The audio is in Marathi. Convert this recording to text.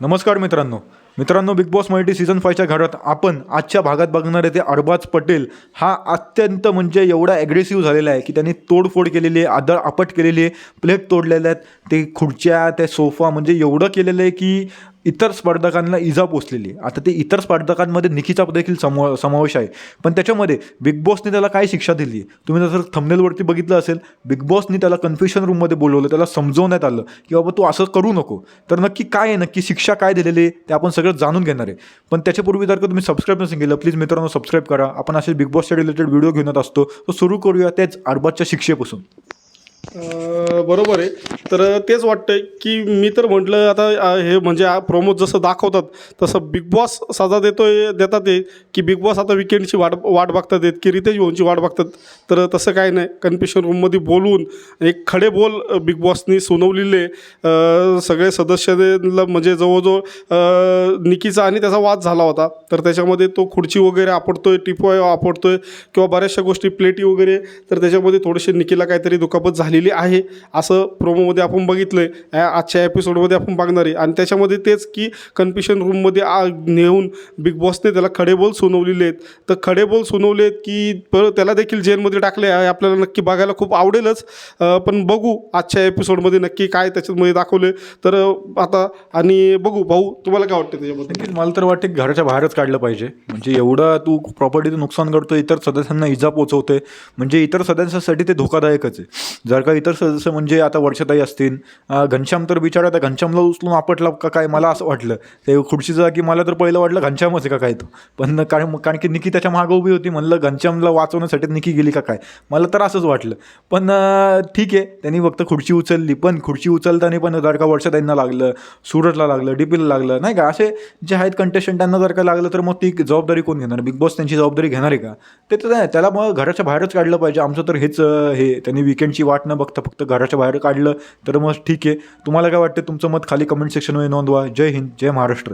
नमस्कार मित्रांनो. मित्रांनो बिग बॉस मराठी सीझन फायच्या घरात आपण आजच्या भागात बघणार आहे ते अरबाज पटेल. हा अत्यंत म्हणजे एवढा ॲग्रेसिव्ह झालेला आहे की त्यांनी तोडफोड केलेली आहे आदळ आपट केलेली आहे प्लेट तोडलेल्या आहेत. ते खुर्च्या त्या सोफा म्हणजे एवढं केलेलं आहे की इतर स्पर्धकांना इजा पोचलेली आहे. आता ते इतर स्पर्धकांमध्ये निकीचा देखील समो समावेश आहे. पण त्याच्यामध्ये बिग बॉसने त्याला काय शिक्षा दिली आहे? तुम्ही जसं थंबनेलवरती बघितलं असेल बिग बॉसने त्याला कन्फ्युशन रूममध्ये बोलवलं त्याला समजवण्यात आलं की बाबा तू असं करू नको. तर नक्की काय आहे? नक्की शिक्षा काय दिलेली आहे? ते आपण सगळं जाणून घेणार आहे. पण त्याच्यापूर्वी जर का तुम्ही सबस्क्राईब नसेल केलं प्लीज मित्रांनो सबस्क्राईब करा. आपण असे बिग बॉसच्या रिलेटेड व्हिडिओ घेऊन असतो. तो सुरू करूया त्याच अरबाजच्या शिक्षेपासून. बरोबर आहे. तर तेच वाटतंय की मी तर म्हटलं आता हे म्हणजे प्रोमोज जसं दाखवतात तसं बिग बॉस साजा देतोय देतात ते की बिग बॉस आता विकेंडची वाट वाट बघतात आहेत की रितेश भाऊंची वाट बघतात. तर तसं काय नाही कन्फ्युशन रूममध्ये बोलून एक खडे बोल बिग बॉसनी सुनवलेले सगळे सदस्यांना म्हणजे जवळजवळ निकीचा आणि त्याचा वाद झाला होता. तर त्याच्यामध्ये तो खुर्ची वगैरे आपडतोय टिपॉय आपडतोय किंवा बऱ्याचशा गोष्टी प्लेटी वगैरे तर त्याच्यामध्ये थोडेसे निकीला काहीतरी दुखापत झाली झालेली आहे. असं प्रोमोमध्ये आपण बघितलं आहे आजच्या एपिसोडमध्ये आपण बघणार आहे. आणि त्याच्यामध्ये तेच की कन्फ्युशन रूममध्ये आ नेऊन बिग बॉसने त्याला खडेबोल सुनवलेले आहेत. तर खडेबोल सुनवले आहेत की परत त्याला देखील जेलमध्ये टाकले आहे आपल्याला नक्की बघायला खूप आवडेलच. पण बघू. आजच्या एपिसोडमध्ये नक्की काय त्याच्यामध्ये दाखवले तर आता आणि बघू. भाऊ तुम्हाला काय वाटतं त्याच्यामध्ये मला तर वाटते घराच्या बाहेरच काढलं पाहिजे. म्हणजे एवढं तू प्रॉपर्टीचं नुकसान करतो इतर सदस्यांना इजा पोचवते म्हणजे इतर सदस्यांसाठी ते धोकादायकच आहे. जर का इतर सदस्य म्हणजे आता वर्षाताई असतील घनश्याम तर बिचारा त्या घनश्यामला उचलून आपटला का काय मला असं वाटलं. ते खुर्चीचं की मला तर पहिलं वाटलं घनश्यामच आहे का काय तो. पण कारण कारण की निकी त्याच्या मागं उभी होती म्हणलं घनश्यामला वाचवण्यासाठी निकी गेली का काय. मला तर असंच वाटलं. पण ठीक आहे त्यांनी फक्त खुर्ची उचलली. पण खुर्ची उचलताना पण जर का वर्षाताईंना लागलं सूरजला लागलं डीपीला लागलं नाही का? असे जे आहेत कंटेस्टंटांना जर का लागलं तर मग ती जबाबदारी कोण घेणार? बिग बॉस त्यांची जबाबदारी घेणार आहे का? ते तर नाही त्याला मग घराच्या बाहेरच काढलं पाहिजे. आमचं तर हेच हे त्यांनी विकेंडची वाट न बघता फक्त घराच्या बाहेर काढलं तर मग ठीक आहे. तुम्हाला काय वाटतं? तुमचं मत खाली कमेंट सेक्शनमध्ये नोंदवा. जय हिंद जय महाराष्ट्र.